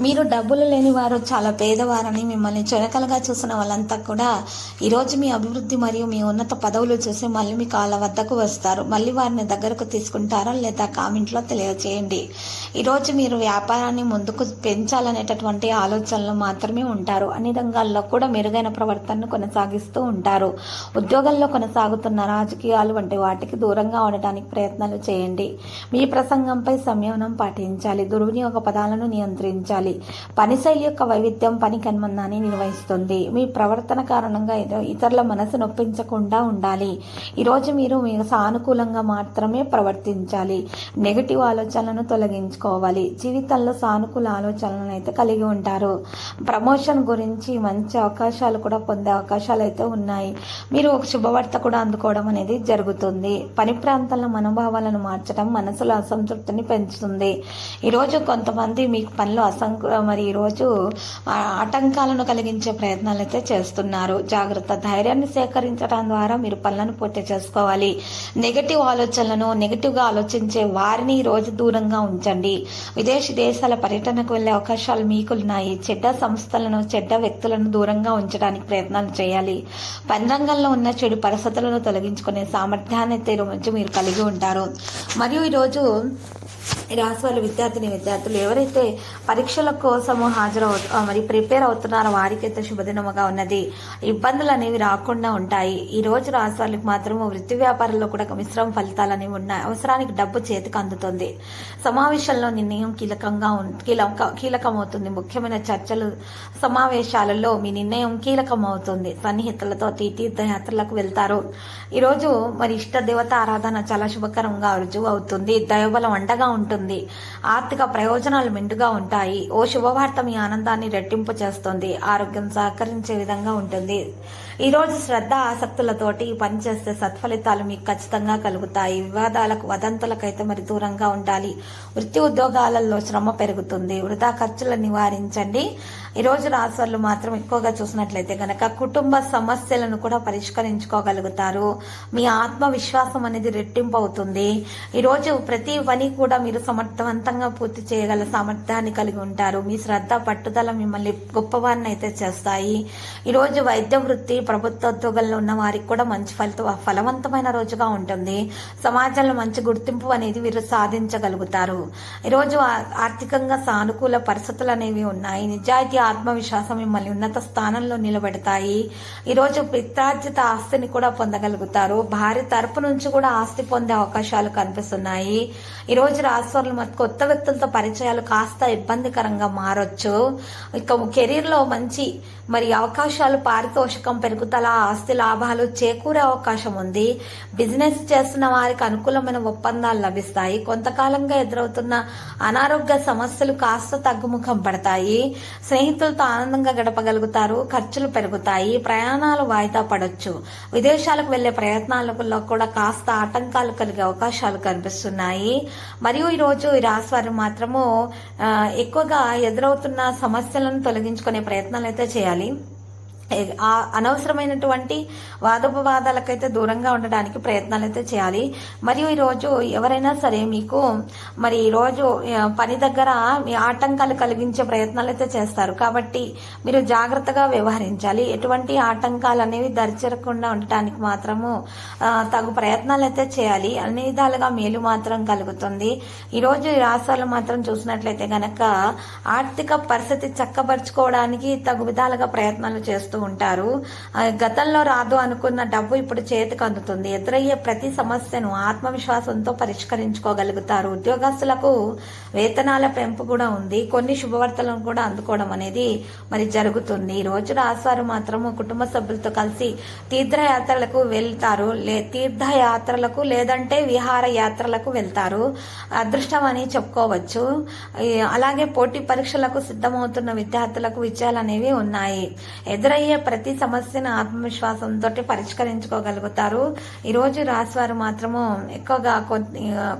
మీరు డబ్బులు లేని వారు చాలా పేదవారని మిమ్మల్ని చురకలుగా చూసిన వాళ్ళంతా కూడా ఈరోజు మీ అభివృద్ధి మరియు మీ ఉన్నత పదవులు చూసి మళ్ళీ మీ కాళ్ళ వద్దకు వస్తారు. మళ్ళీ వారిని దగ్గరకు తీసుకుంటారా లేదా కామెంట్లో తెలియజేయండి ఈరోజు మీరు వ్యాపారాన్ని ముందుకు పెంచాలనేటటువంటి ఆలోచనలు మాత్రమే ఉంటారు. అన్ని రంగాల్లో కూడా మెరుగైన ప్రవర్తనను కొనసాగిస్తూ ఉంటారు. ఉద్యోగంలో కొనసాగుతున్న రాజకీయాలు వంటి వాటికి దూరంగా ఉండటానికి ప్రయత్నాలు చేయండి. మీ ప్రసంగంపై సంయమనం పాటించాలి. దుర్వినియోగ పదాలను నియంత్రించాలి. పని శైలి యొక్క వైవిధ్యం పని కన్మందాన్ని నిర్వహిస్తుంది. మీ ప్రవర్తన కారణంగా ఇతరుల మనసు నొప్పించకుండా ఉండాలి. ఈరోజు మీరు మీరు సానుకూలంగా మాత్రమే ప్రవర్తించాలి. నెగటివ్ ఆలోచనలను తొలగించుకోవాలి. జీవితంలో సానుకూల ఆలోచనలను అయితే కలిగి ఉంటారు. ప్రమోషన్ గురించి మంచి అవకాశాలు కూడా పొందే అవకాశాలు అయితే ఉన్నాయి. మీరు ఒక శుభవార్త కూడా అందుకోవడం అనేది జరుగుతుంది. పని ప్రాంతంలో మనోభావాలను మార్చడం మనసులో అసంతృప్తిని పెంచుతుంది. ఈరోజు కొంతమంది మీకు పనిలో అసంకు మరి ఈరోజు ఆటంకాలను కలిగించే ప్రయత్నాలు అయితే చేస్తున్నారు. జాగ్రత్త ధైర్యాన్ని సేకరించడం ద్వారా మీరు పనులను పూర్తి చేసుకోవాలి. నెగటివ్ ఆలోచనలను నెగటివ్గా ఆలోచించే వారిని ఈరోజు రోజు దూరంగా ఉంచండి. విదేశీ దేశాల పర్యటనకు వెళ్ళే అవకాశాలు మీకున్నాయి. చెడ్డ సంస్థలను చెడ్డ వ్యక్తులను దూరంగా ఉంచడానికి ప్రయత్నాలు చేయాలి. పని రంగంలో ఉన్న చెడు పరిస్థితులను తొలగించుకునే సామర్థ్యాన్ని అయితే మీరు కలిగి ఉంటారు. మరియు ఈరోజు ఈ రాశి వాళ్ళ విద్యార్థిని విద్యార్థులు ఎవరైతే పరీక్ష పరీక్షల కోసము హాజరవు మరి ప్రిపేర్ అవుతున్నారో. వారికైతే శుభదినముగా ఉన్నది. ఇబ్బందులు అనేవి రాకుండా ఉంటాయి. ఈ రోజు రాశి మాత్రం మాత్రము వృత్తి వ్యాపారంలో కూడా ఒక మిశ్రమ ఫలితాలు అనేవి ఉన్నాయి అవసరానికి డబ్బు చేతికి అందుతుంది. సమావేశంలో నిర్ణయం కీలకంగా కీలక కీలకమవుతుంది. ముఖ్యమైన చర్చలు సమావేశాలలో మీ నిర్ణయం కీలకమవుతుంది. సన్నిహితులతో తీర్థయాత్రలకు వెళ్తారు. ఈరోజు మరి ఇష్ట దేవత ఆరాధన చాలా శుభకరంగా రుజువు అవుతుంది దైవబలం అండగా ఉంటుంది. ఆర్థిక ప్రయోజనాలు మెండుగా ఉంటాయి. ఓ శుభవార్త మీ ఆనందాన్ని రెట్టింపు చేస్తుంది ఆరోగ్యం సహకరించే విధంగా ఉంటుంది. ఈ రోజు శ్రద్ధ ఆసక్తులతోటి పనిచేస్తే సత్ఫలితాలు మీకు ఖచ్చితంగా కలుగుతాయి. వివాదాలకు వదంతులకైతే మరి దూరంగా ఉండాలి. వృత్తి ఉద్యోగాలలో శ్రమ పెరుగుతుంది. వృధా ఖర్చులను నివారించండి. ఈ రోజు రాశులు మాత్రం ఎక్కువగా చూసినట్లయితే గనక కుటుంబ సమస్యలను కూడా పరిష్కరించుకోగలుగుతారు. మీ ఆత్మవిశ్వాసం అనేది రెట్టింపు అవుతుంది ఈ రోజు ప్రతి పని కూడా మీరు సమర్థవంతంగా పూర్తి చేయగల సామర్థ్యాన్ని కలిగి ఉంటారు. మీ శ్రద్ధ పట్టుదల మిమ్మల్ని గొప్పవారిని అయితే చేస్తాయి ఈరోజు వైద్య వృత్తి ప్రభుత్వ ఉద్యోగంలో ఉన్న వారికి కూడా మంచి ఫలిత ఫలవంతమైన రోజుగా ఉంటుంది. సమాజంలో మంచి గుర్తింపు అనేది వీరు సాధించగలుగుతారు. ఈరోజు ఆర్థికంగా సానుకూల పరిస్థితులు అనేవి ఉన్నాయి. నిజాయితీ ఆత్మవిశ్వాసం మిమ్మల్ని ఉన్నత స్థానంలో నిలబెడతాయి. ఈరోజు పిత్రార్జిత ఆస్తిని కూడా పొందగలుగుతారు. భార్య తరపు నుంచి కూడా ఆస్తి పొందే అవకాశాలు కనిపిస్తున్నాయి. ఈ రోజు రాశివారులు కొత్త వ్యక్తులతో పరిచయాలు కాస్త ఇబ్బందికరంగా మారొచ్చు. ఇక కెరీర్లో మంచి మరి అవకాశాలు పారితోషికం పెరుగుతల ఆస్తి లాభాలు చేకూరే అవకాశం ఉంది. బిజినెస్ చేస్తున్న వారికి అనుకూలమైన ఒప్పందాలు లభిస్తాయి. కొంతకాలంగా ఎదురవుతున్న అనారోగ్య సమస్యలు కాస్త తగ్గుముఖం పడతాయి. స్నేహితులతో ఆనందంగా గడపగలుగుతారు ఖర్చులు పెరుగుతాయి ప్రయాణాలు వాయిదా పడొచ్చు. విదేశాలకు వెళ్ళే ప్రయత్నాలలో కూడా కాస్త ఆటంకాలు కలిగే అవకాశాలు కనిపిస్తున్నాయి. మరియు ఈరోజు ఈ రాశి వారు మాత్రము ఎక్కువగా ఎక్కువగా ఎదురవుతున్న సమస్యలను తొలగించుకునే ప్రయత్నాలు అయితే చేయాలి. అనవసరమైనటువంటి వాదోపవాదాలకైతే దూరంగా ఉండడానికి ప్రయత్నాలు అయితే చేయాలి. మరియు ఈరోజు ఎవరైనా సరే మీకు మరి ఈరోజు పని దగ్గర మీ ఆటంకాలు కలిగించే ప్రయత్నాలు అయితే చేస్తారు. కాబట్టి మీరు జాగ్రత్తగా వ్యవహరించాలి. ఎటువంటి ఆటంకాలు అనేవి దరిచేరకుండా ఉండటానికి మాత్రము తగు ప్రయత్నాలు అయితే చేయాలి. అన్ని విధాలుగా మేలు మాత్రం కలుగుతుంది. ఈరోజు ఈ రాష్ట్రాలు మాత్రం చూసినట్లయితే గనక ఆర్థిక పరిస్థితి చక్కబరుచుకోవడానికి తగు విధాలుగా ప్రయత్నాలు చేస్తూ ఉంటారు. గతంలో రాదు అనుకున్న డబ్బు ఇప్పుడు చేతికి అందుతుంది. ఎదురయ్యే ప్రతి సమస్యను ఆత్మవిశ్వాసంతో పరిష్కరించుకోగలుగుతారు. ఉద్యోగస్తులకు వేతనాల పెంపు కూడా ఉంది. కొన్ని శుభవార్తలను కూడా అందుకోవడం అనేది మరి జరుగుతుంది. ఈ రోజు రాశారు మాత్రము కుటుంబ సభ్యులతో కలిసి తీర్థయాత్రలకు వెళ్తారు. లే తీర్థయాత్రలకు లేదంటే విహార యాత్రలకు వెళ్తారు. అదృష్టం అని చెప్పుకోవచ్చు. అలాగే పోటీ పరీక్షలకు సిద్ధమవుతున్న విద్యార్థులకు విజయాలు అనేవి ఉన్నాయి. ఎదురయ్యే ప్రతి సమస్యను ఆత్మవిశ్వాసంతో పరిష్కరించుకోగలుగుతారు. ఈ రోజు రాశివారు మాత్రము ఎక్కువగా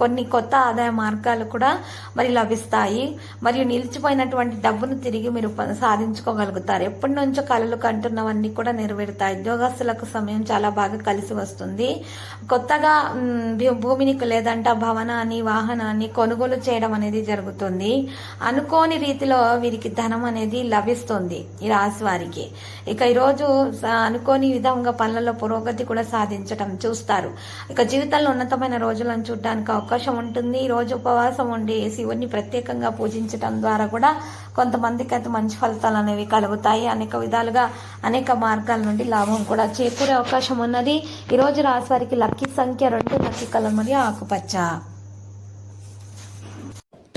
కొన్ని కొత్త ఆదాయ మార్గాలు కూడా మరి లభిస్తాయి. మరియు నిలిచిపోయినటువంటి డబ్బును తిరిగి మీరు సాధించుకోగలుగుతారు. ఎప్పటి నుంచో కళలు కంటున్నవన్నీ కూడా నెరవేరుతాయి. ఉద్యోగస్తులకు సమయం చాలా బాగా కలిసి వస్తుంది. కొత్తగా భూ- భూమిని లేదంటే భవనాన్ని వాహనాన్ని కొనుగోలు చేయడం అనేది జరుగుతుంది. అనుకోని రీతిలో వీరికి ధనం అనేది లభిస్తుంది ఈ రాశి వారికి. ఇక ఈరోజు అనుకోని విధంగా పనులలో పురోగతి కూడా సాధించడం చూస్తారు. ఇక జీవితంలో ఉన్నతమైన రోజులను చూడడానికి అవకాశం ఉంటుంది. ఈ రోజు ఉపవాసం ఉండి శివుణ్ణి ప్రత్యేకంగా పూజించటం ద్వారా కూడా కొంతమందికి అయితే మంచి ఫలితాలు అనేవి కలుగుతాయి. అనేక విధాలుగా అనేక మార్గాల నుండి లాభం కూడా చేకూరే అవకాశం ఉన్నది. ఈ రోజు రాశి వారికి లక్కీ సంఖ్య రెండు లక్కీ కలర్ మరియు ఆకుపచ్చ.